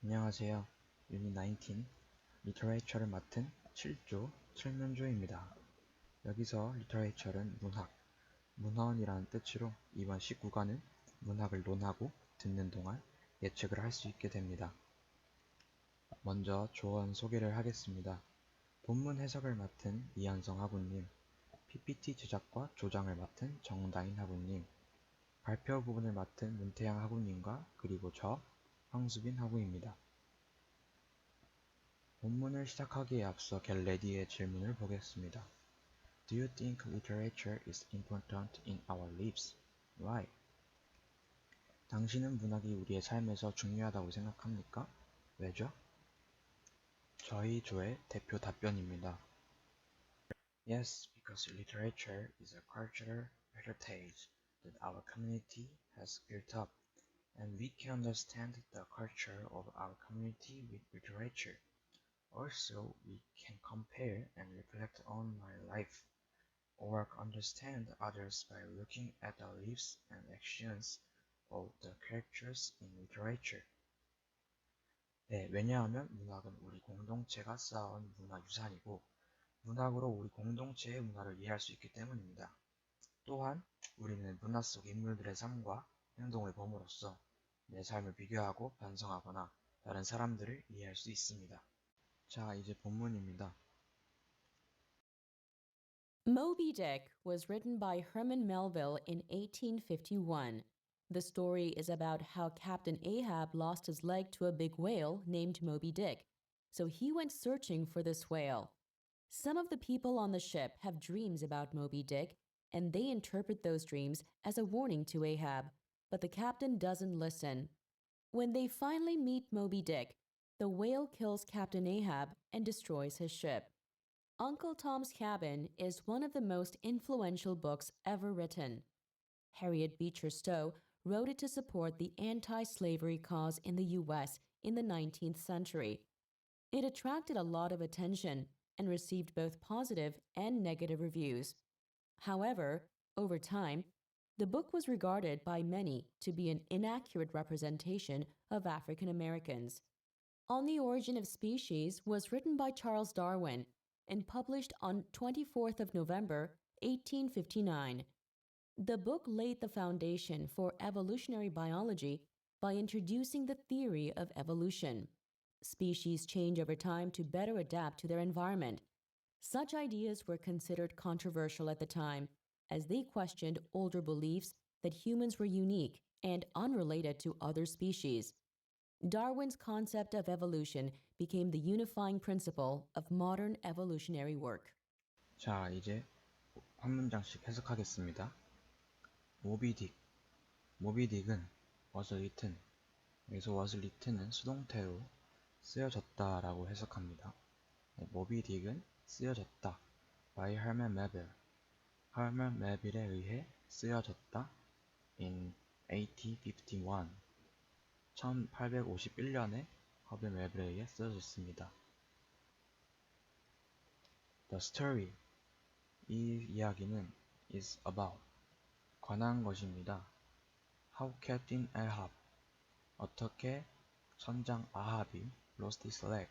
안녕하세요. 유닛 19 리터레이처를 맡은 7조 칠면조입니다. 여기서 리터레이처는 문학, 문헌이라는 뜻으로 이번 19과는 문학을 논하고 듣는 동안 예측을 할 수 있게 됩니다. 먼저 조언 소개를 하겠습니다. 본문 해석을 맡은 이한성 하부님, PPT 제작과 조장을 맡은 정다인 하부님, 발표 부분을 맡은 문태양 하부님과 그리고 저 황수빈 하부입니다. 본문을 시작하기에 앞서 갤레디의 질문을 보겠습니다. Do you think literature is important in our lives? Why? 당신은 문학이 우리의 삶에서 중요하다고 생각합니까? 왜죠? 저희 조의 대표 답변입니다. Yes, because literature is a cultural heritage that our community has built up, and we can understand the culture of our community with literature. Also, we can compare and reflect on my life, or understand others by looking at the lives and actions of the characters in literature. 네, 왜냐하면 문학은 우리 공동체가 쌓아온 문화 유산이고, 문학으로 우리 공동체의 문화를 이해할 수 있기 때문입니다. 또한 우리는 문화 속 인물들의 삶과 행동을 봄으로써 내 삶을 비교하고 반성하거나 다른 사람들을 이해할 수 있습니다. 자, 이제 본문입니다. Moby Dick was written by Herman Melville in 1851. The story is about how Captain Ahab lost his leg to a big whale named Moby Dick, so he went searching for this whale. Some of the people on the ship have dreams about Moby Dick, and they interpret those dreams as a warning to Ahab, but the captain doesn't listen. When they finally meet Moby Dick, the whale kills Captain Ahab and destroys his ship. Uncle Tom's Cabin is one of the most influential books ever written. Harriet Beecher Stowe wrote it to support the anti slavery cause in the U.S. in the 19th century. It attracted a lot of attention and received both positive and negative reviews. However, over time, the book was regarded by many to be an inaccurate representation of African Americans. On the Origin of Species was written by Charles Darwin and published on 24th of November 1859. The book laid the foundation for evolutionary biology by introducing the theory of evolution. Species change over time to better adapt to their environment. Such ideas were considered controversial at the time, as they questioned older beliefs that humans were unique and unrelated to other species. Darwin's concept of evolution became the unifying principle of modern evolutionary work. 자, 이제 한 문장씩 해석하겠습니다. 모비딕. 모비딕은 was written. 여기서 was written은 수동태로 쓰여졌다라고 해석합니다. 네, 모비딕은 쓰여졌다. by Herman Melville. Herman Melville에 의해 쓰여졌다. in 1851. 1851년에 허베 멜빌에 의해 쓰여졌습니다. The story. 이 이야기는 is about. 관한 것입니다. How Captain Ahab. 어떻게 선장 아합이 lost his leg.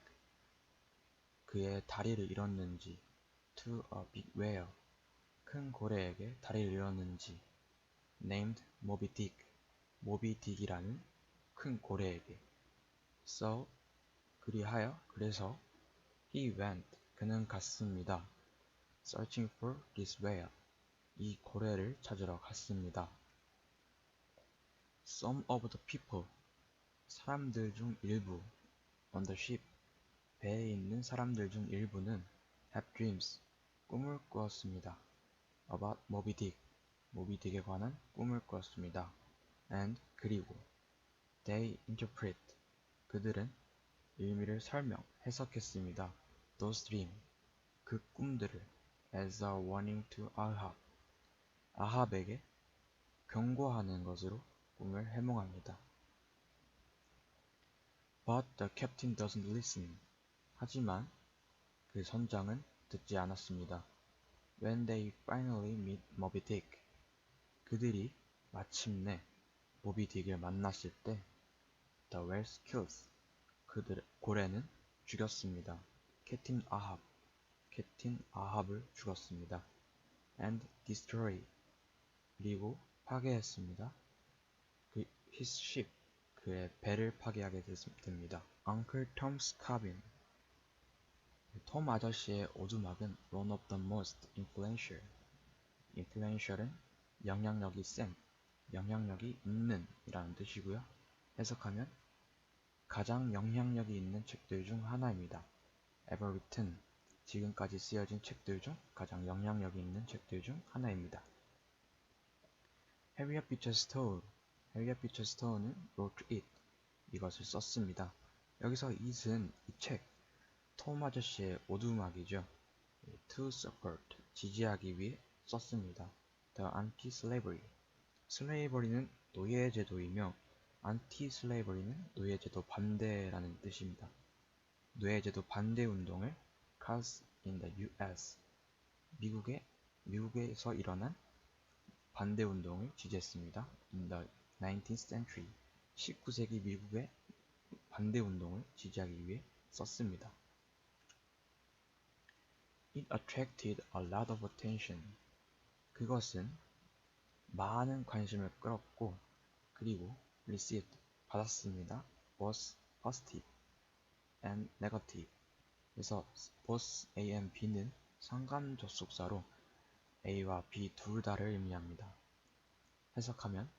그의 다리를 잃었는지. To a big whale. 큰 고래에게 다리를 잃었는지. Named Moby Dick. 모비 딕이라는 큰 고래에게. So, 그리하여, 그래서, he went, 그는 갔습니다. searching for this whale, 이 고래를 찾으러 갔습니다. Some of the people, 사람들 중 일부, on the ship, 배에 있는 사람들 중 일부는 have dreams, 꿈을 꾸었습니다. About Moby Dick, 모비 딕에 관한 꿈을 꾸었습니다. and 그리고 they interpret 그들은 의미를 설명, 해석했습니다. those dream 그 꿈들을 as a warning to Ahab 아합에게 경고하는 것으로 꿈을 해몽합니다. But the captain doesn't listen. 하지만 그 선장은 듣지 않았습니다. When they finally meet Moby Dick, 그들이 마침내 모비 딕을 만났을 때 The whale kills 그들 고래는 죽였습니다. 캡틴 아합, 캡틴 아합을 죽였습니다. and destroy 그리고 파괴했습니다. 그 his ship 그의 배를 파괴하게 됐- 됩니다. Uncle Tom's Cabin 톰 아저씨의 오두막은 one of the most influential influential은 영향력이 센, 영향력이 있는 이라는 뜻이고요. 해석하면 가장 영향력이 있는 책들 중 하나입니다. ever written 지금까지 쓰여진 책들 중 가장 영향력이 있는 책들 중 하나입니다. Harriet Beecher Stowe Harriet Beecher Stowe는 wrote it 이것을 썼습니다. 여기서 it은 이 책, 톰 아저씨의 오두막이죠. to support 지지하기 위해 썼습니다. The anti-slavery slavery는 노예 제도이며 anti-slavery는 노예 제도 반대라는 뜻입니다. 노예 제도 반대 운동을 cause in the U.S. 미국의 미국에서 일어난 반대 운동을 지지했습니다. In the 19th century 19세기 미국의 반대 운동을 지지하기 위해 썼습니다. It attracted a lot of attention. 그것은 많은 관심을 끌었고 그리고 received 받았습니다. was positive and negative. 그래서 both A and B는 상관 접속사로 A와 B 둘 다를 의미합니다. 해석하면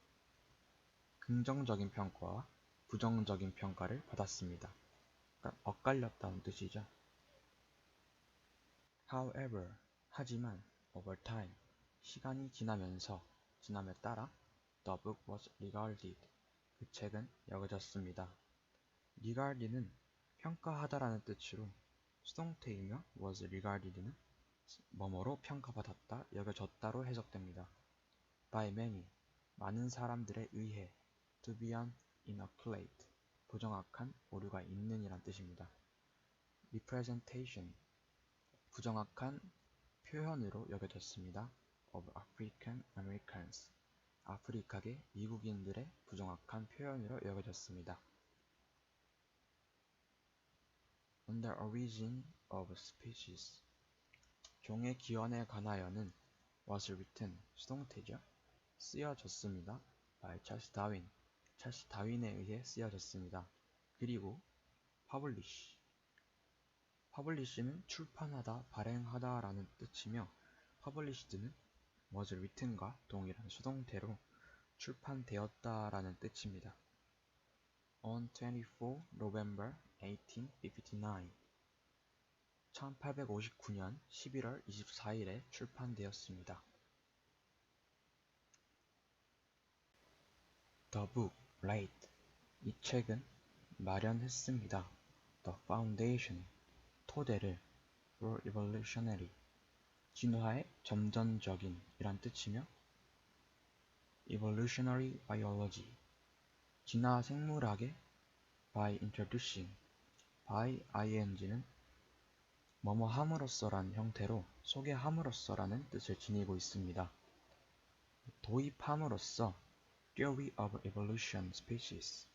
긍정적인 평가와 부정적인 평가를 받았습니다. 그러니까 엇갈렸다는 뜻이죠. However, 하지만 over time, 시간이 지나면서 지남에 따라 the book was regarded. 그 책은 여겨졌습니다. regarded는 평가하다라는 뜻으로 수동태이며 was regarded는 뭐뭐로 평가받았다, 여겨졌다로 해석됩니다. by many, 많은 사람들에 의해 to be an inaccurate, 부정확한 오류가 있는 이란 뜻입니다. representation, 부정확한 표현으로 여겨졌습니다. of African Americans, 아프리카계 미국인들의 부정확한 표현으로 여겨졌습니다. On the origin of species, 종의 기원에 관하여는 was written, 수동태죠. 쓰여졌습니다. by 찰스 다윈, 찰스 다윈에 의해 쓰여졌습니다. 그리고 publish, publish는 출판하다, 발행하다 라는 뜻이며 published는 was written과 동일한 수동태로 출판되었다 라는 뜻입니다. On 24 November 1859 1859년 11월 24일에 출판되었습니다. The book, laid. 이 책은 마련했습니다. The foundation, 토대를 for evolutionary, 진화의 점전적인 이란 뜻이며 evolutionary biology, 진화 생물학의 by introducing, by ing는 뭐뭐 함으로써란 형태로 소개함으로써라는 뜻을 지니고 있습니다. 도입함으로써 Theory of Evolution Species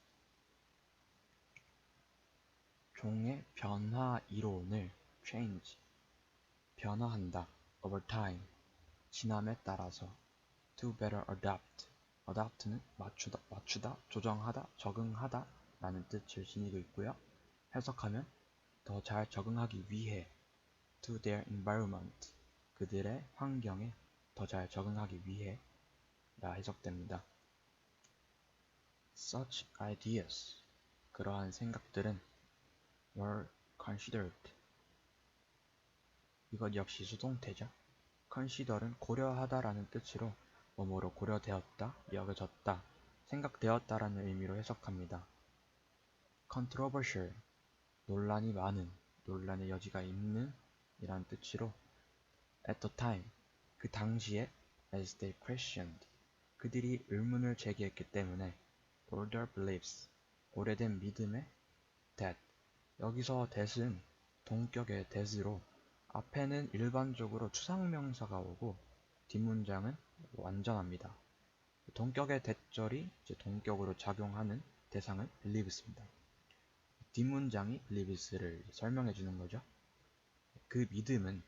종의 변화 이론을 change 변화한다 over time 지남에 따라서 to better adapt adapt는 맞추다, 맞추다, 조정하다, 적응하다 라는 뜻을 지니고 있고요. 해석하면 더 잘 적응하기 위해 to their environment 그들의 환경에 더 잘 적응하기 위해 라 해석됩니다. Such ideas 그러한 생각들은 were considered 이것 역시 수동태죠. consider은 고려하다라는 뜻으로 뭐뭐로 고려되었다, 여겨졌다, 생각되었다라는 의미로 해석합니다. controversial 논란이 많은, 논란의 여지가 있는 이란 뜻으로 at the time 그 당시에 as they questioned 그들이 의문을 제기했기 때문에 older beliefs 오래된 믿음의 that 여기서 that은 동격의 that으로 앞에는 일반적으로 추상명사가 오고 뒷문장은 완전합니다. 동격의 대절이 동격으로 작용하는 대상은 believes입니다. 뒷문장이 believes를 설명해 주는 거죠. 그 믿음은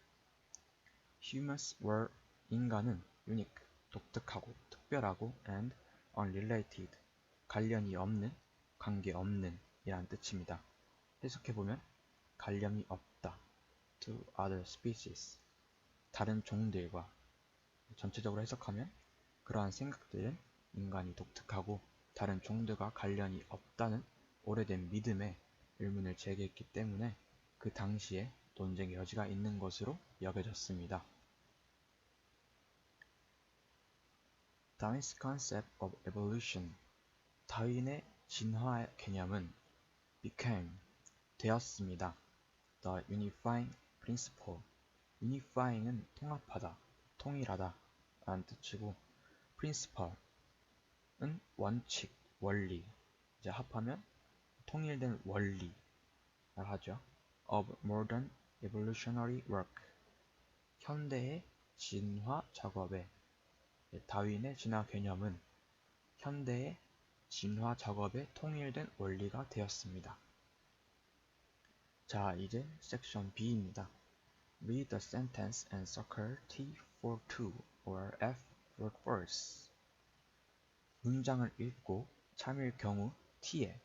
humans were 인간은 unique 독특하고 특별하고 and unrelated 관련이 없는 관계 없는 이란 뜻입니다. 해석해보면 관련이 없다 to other species 다른 종들과 전체적으로 해석하면 그러한 생각들은 인간이 독특하고 다른 종들과 관련이 없다는 오래된 믿음에 의문을 제기했기 때문에 그 당시에 논쟁의 여지가 있는 것으로 여겨졌습니다. Darwin's concept of evolution 다윈의 진화 개념은 became 되었습니다. The unifying principle unifying은 통합하다, 통일하다 라는 뜻이고 principle은 원칙, 원리 이제 합하면 통일된 원리라 하죠. of modern evolutionary work 현대의 진화 작업에 다윈의 진화 개념은 현대의 진화 작업에 통일된 원리가 되었습니다. 자, 이제 섹션 B입니다. Read the sentence and circle T for two or F for false. 문장을 읽고 참일 경우 T에,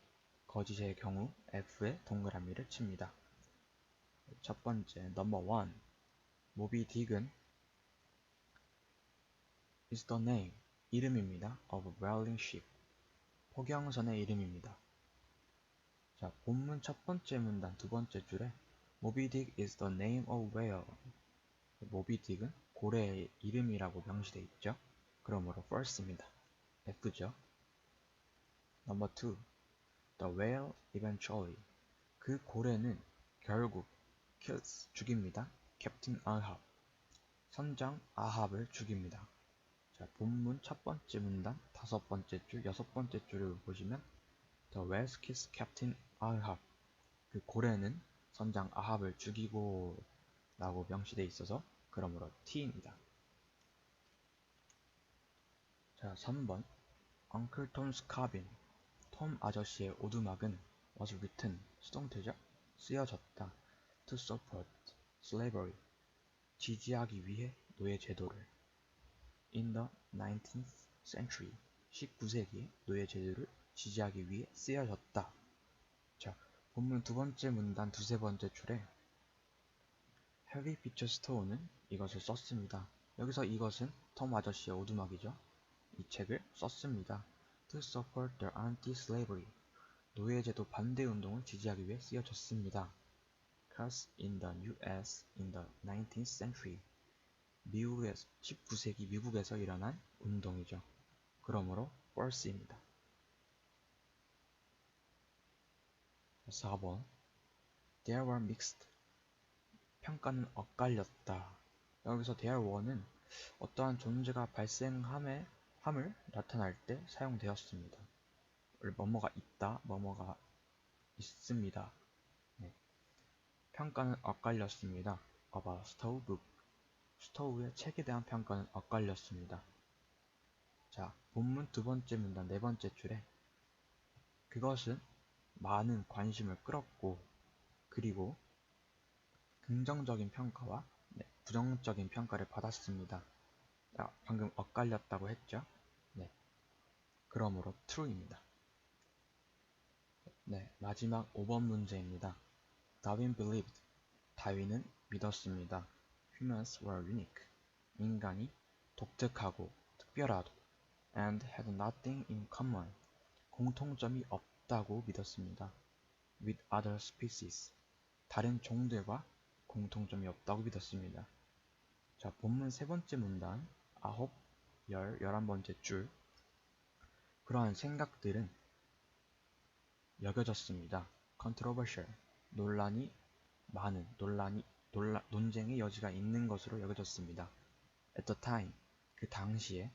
거짓의 경우 F에 동그라미를 칩니다. 첫 번째, number one. 모비 딕은 is the name, 이름입니다. of whaling ship, 포경선의 이름입니다. 자, 본문 첫 번째 문단 두 번째 줄에 모비 딕 is the name of whale. 모비 딕은 고래의 이름이라고 명시되어 있죠. 그러므로 false입니다. F죠. Number 2. The whale eventually. 그 고래는 결국 kills 죽입니다. 캡틴 아합. 선장 아합을 죽입니다. 자, 본문 첫 번째 문단 다섯 번째 줄, 여섯 번째 줄을 보시면 The whale kills Captain Ahab. 그 고래는 선장 아합을 죽이고 라고 명시되어 있어서 그러므로 T입니다. 자, 3번 Uncle Tom's Cabin 톰 아저씨의 오두막은 was written 수동태죠? 쓰여졌다 to support slavery 지지하기 위해 노예 제도를 in the 19th century 19세기에 노예 제도를 지지하기 위해 쓰여졌다. 자, 본문 두 번째 문단 두세 번째 줄에 Heavy Picture Stone는 이것을 썼습니다. 여기서 이것은 톰 아저씨의 오두막이죠. 이 책을 썼습니다. To support the anti-slavery 노예제도 반대 운동을 지지하기 위해 쓰여졌습니다. Cause in the U.S. in the 19th century 미국의 19세기 미국에서 일어난 운동이죠. 그러므로 false입니다. 4번 There were mixed 평가는 엇갈렸다. 여기서 there were는 어떠한 존재가 발생함에 함을 나타날 때 사용되었습니다. 뭐뭐가 있다, 뭐뭐가 있습니다. 네. 평가는 엇갈렸습니다. about stove book. 스토우의 책에 대한 평가는 엇갈렸습니다. 자, 본문 두 번째 문단 네 번째 줄에 그것은 많은 관심을 끌었고 그리고 긍정적인 평가와 네, 부정적인 평가를 받았습니다. 자, 방금 엇갈렸다고 했죠? 네. 그러므로 true입니다. 네, 마지막 5번 문제입니다. Darwin believed. 다윈은 믿었습니다. Humans were unique. 인간이 독특하고 특별하고 and had nothing in common. 공통점이 없 다고 믿었습니다. with other species. 다른 종들과 공통점이 없다고 믿었습니다. 자, 본문 세 번째 문단, 아홉, 열, 열한 번째 줄. 그러한 생각들은 여겨졌습니다. controversial. 논란이 많은, 논란이, 논라, 논쟁의 여지가 있는 것으로 여겨졌습니다. at the time. 그 당시에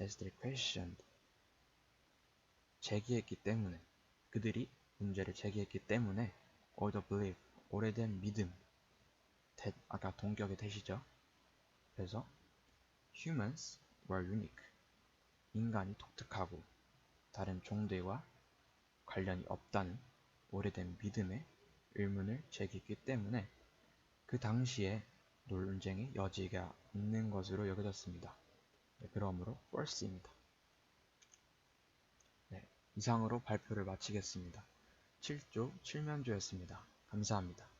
as they questioned. 제기했기 때문에 그들이 문제를 제기했기 때문에 the belief 오래된 믿음 대, 아까 동격의 대시죠 그래서 humans were unique 인간이 독특하고 다른 종들과 관련이 없다는 오래된 믿음에 의문을 제기했기 때문에 그 당시에 논쟁의 여지가 있는 것으로 여겨졌습니다. 네, 그러므로 false입니다. 네, 이상으로 발표를 마치겠습니다. 7조 7면조였습니다. 감사합니다.